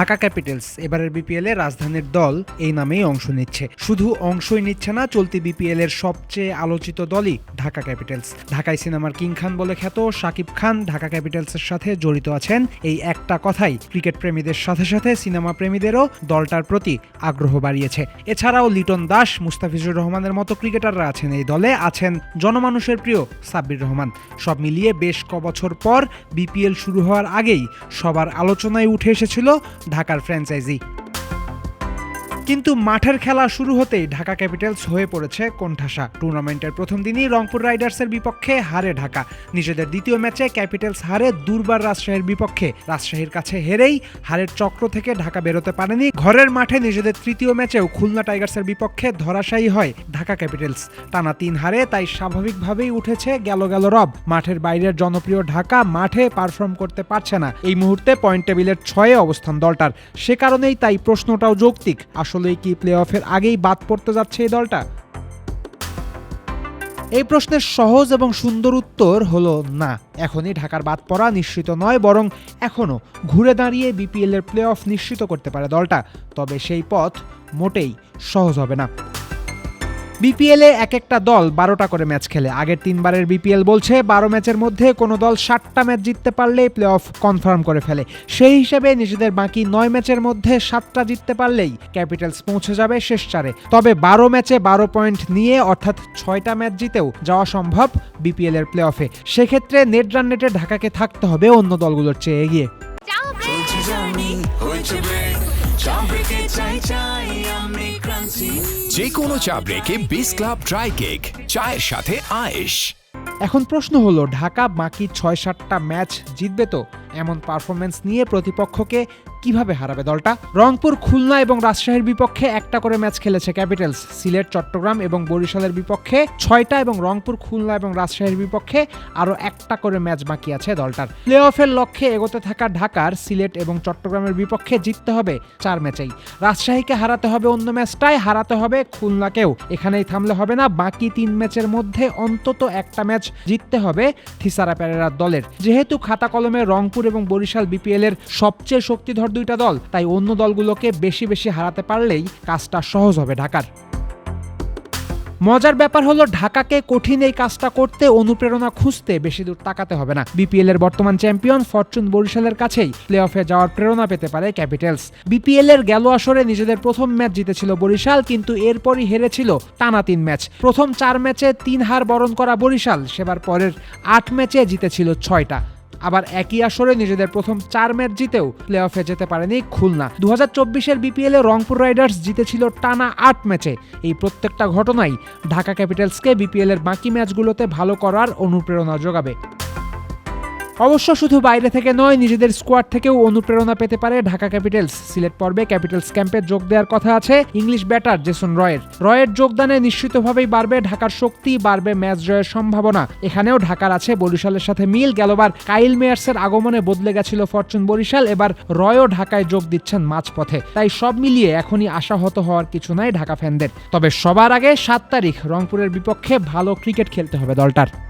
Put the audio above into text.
Dhaka capitals এবারের BPL এ রাজধানীর দল এই নামেই অংশ নিচ্ছে। শুধু অংশই নিচ্ছে না, চলতি বিপিএল এর সবচেয়ে আলোচিত দলই ঢাকা ক্যাপিটালস। ঢাকায় সিনেমার কিং খান বলে খ্যাত শাকিব খান ঢাকা ক্যাপিটালসের সাথে জড়িত আছেন। এই একটা কথাই ক্রিকেট প্রেমীদের সাথে সাথে সিনেমা প্রেমীদেরও দলটার প্রতি আগ্রহ বাড়িয়েছে। এছাড়াও লিটন দাস, মুস্তাফিজুর রহমানের মতো ক্রিকেটাররা আছেন এই দলে, আছেন জনমানুষের প্রিয় সাব্বির রহমান। সব মিলিয়ে বেশ কবছর পর বিপিএল শুরু হওয়ার আগেই সবার আলোচনায় উঠে এসেছিল ঢাকার ফ্র্যাঞ্চাইজি। কিন্তু মাঠের খেলা শুরু হতেই ঢাকা ক্যাপিটালস হয়ে পড়েছে কোণঠাসা। টুর্নামেন্টের প্রথম দিনই রংপুর রাইডার্সের বিপক্ষে হারে ঢাকা। নিজেদের দ্বিতীয় ম্যাচে ক্যাপিটালস হারে দুর্বার রাজশাহীর বিপক্ষে। রাজশাহীর কাছে হেরেই হারের চক্র থেকে ঢাকা বেরোতে পারেনি। ঘরের মাঠে নিজেদের তৃতীয় ম্যাচেও খুলনা টাইগার্সের বিপক্ষে ধরাশায়ী হয় ঢাকা ক্যাপিটালস। টানা তিন হারে তাই স্বাভাবিকভাবেই উঠেছে গেল গেল রব। মাঠের বাইরের জনপ্রিয় ঢাকা মাঠে পারফর্ম করতে পারছে না। এই মুহূর্তে পয়েন্ট টেবিলের ছয়ে অবস্থান দলটার। সে কারণেই তাই প্রশ্নটাও যৌক্তিক। আসলেই কি প্লে অফের আগেই বাদ পড়তে যাচ্ছে এই দলটা? এই প্রশ্নের সহজ এবং সুন্দর উত্তর হল না। এখনই ঢাকার বাদ পড়া নিশ্চিত নয়, বরং এখনও ঘুরে দাঁড়িয়ে বিপিএল এর প্লে অফ নিশ্চিত করতে পারে দলটা। তবে সেই পথ মোটেই সহজ হবে না। বিপিএল এক একটা দল বারোটা করে ম্যাচ খেলে। আগের তিনবারের বিপিএল বলছে, বারো ম্যাচের মধ্যে কোনো দল ষাটটা ম্যাচ জিততে পারলেই প্লে অফ কনফার্ম করে ফেলে। সেই হিসেবে নিজেদের বাকি নয় ম্যাচের মধ্যে সাতটা জিততে পারলেই ক্যাপিটালস পৌঁছে যাবে শেষ চারে। তবে বারো ম্যাচে বারো পয়েন্ট নিয়ে অর্থাৎ ছয়টা ম্যাচ জিতেও যাওয়া সম্ভব বিপিএল এর প্লে অফে সেক্ষেত্রে নেট রান নেটে ঢাকাকে থাকতে হবে অন্য দলগুলোর চেয়ে এগিয়ে। চাই চাই আমি ক্রান্তি। যে কোনো চা ব্রেকে বিস ক্লাব ড্রাই কেক চায়ের সাথে আয়েশ। এখন প্রশ্ন হলো, ঢাকা বাকি ছয় সাতটা ম্যাচ জিতবে তো? এমন পারফরমেন্স নিয়ে প্রতিপক্ষকে কীভাবে হারাবে দলটা? রংপুর, খুলনা এবং রাজশাহীর বিপক্ষে একটা করে ম্যাচ খেলেছে ক্যাপিটালস। সিলেট, চট্টগ্রাম এবং বরিশালের বিপক্ষে ছয়টা এবং রংপুর, খুলনা এবং রাজশাহীর বিপক্ষে আরও একটা করে ম্যাচ বাকি আছে দলটার। প্লে অফের লক্ষ্যে এগোতে থাকা ঢাকার, সিলেট এবং চট্টগ্রামের বিপক্ষে জিততে হবে চার ম্যাচেই। রাজশাহীকে হারাতে হবে অন্য ম্যাচটায়, হারাতে হবে খুলনাকেও। এখানেই থামলে হবে না, বাকি তিন ম্যাচের মধ্যে অন্তত একটা ম্যাচ জিততে হবে থিসারা প্যারেরার দলের। যেহেতু খাতা কলমে রংপুর এবং বরিশাল বিপিএল এর সবচেয়ে শক্তিধর দুইটা দল, তাই অন্য দলগুলোকে বেশি বেশি হারাতে পারলেই কাজটা সহজ হবে ঢাকার। মজার ব্যাপার হলো ঢাকাকে কঠিন এই কাজটা করতে অনুপ্রেরণা খুঁজতে বেশি দূর তাকাতে হবে না। বিপিএল এর বর্তমান চ্যাম্পিয়ন ফরচুন বরিশালের কাছেই প্লে অফে যাওয়ার প্রেরণা পেতে পারে ক্যাপিটালস। বিপিএল এর গেল আসরে নিজেদের প্রথম ম্যাচ জিতেছিল বরিশাল, কিন্তু এরপরই হেরেছিল টানা তিন ম্যাচ। প্রথম চার ম্যাচে তিন হার বরণ করা বরিশাল, সেবার পরের আট ম্যাচে জিতেছিল ছয়টা। আবার একই আসরে নিজেদের প্রথম চার ম্যাচ জিতেও প্লে অফে যেতে পারেনি খুলনা। দু হাজার চব্বিশের বিপিএল এ রংপুর রাইডার্স জিতেছিল টানা আট ম্যাচে। এই প্রত্যেকটা ঘটনাই ঢাকা ক্যাপিটালসকে বিপিএল এর বাকি ম্যাচগুলোতে ভালো করার অনুপ্রেরণা যোগাবে। অবশ্য শুধু বাইরে থেকে নয়, নিজেদের স্কোয়াড থেকেও অনুপ্রেরণা পেতে পারে ঢাকা ক্যাপিটালস। সিলেট পর্বে ক্যাপিটালস ক্যাম্পে যোগ দেওয়ার কথা আছে ইংলিশ ব্যাটার জেসন রয়ের। রয়ের যোগদানে নিশ্চিতভাবেই বাড়বে ঢাকার শক্তি, বাড়বে ম্যাচ জয়ের সম্ভাবনা। এখানেও ঢাকার আছে বরিশালের সাথে মিল। গেলবার কাইল মেয়ার্সের আগমনে বদলে গেছিল ফরচুন বরিশাল। এবার রয়ও ঢাকায় যোগ দিচ্ছেন মাঝপথে। তাই সব মিলিয়ে এখনই আশাহত হওয়ার কিছু নাই ঢাকা ফ্যানদের। তবে সবার আগে সাত তারিখ রংপুরের বিপক্ষে ভালো ক্রিকেট খেলতে হবে দলটার।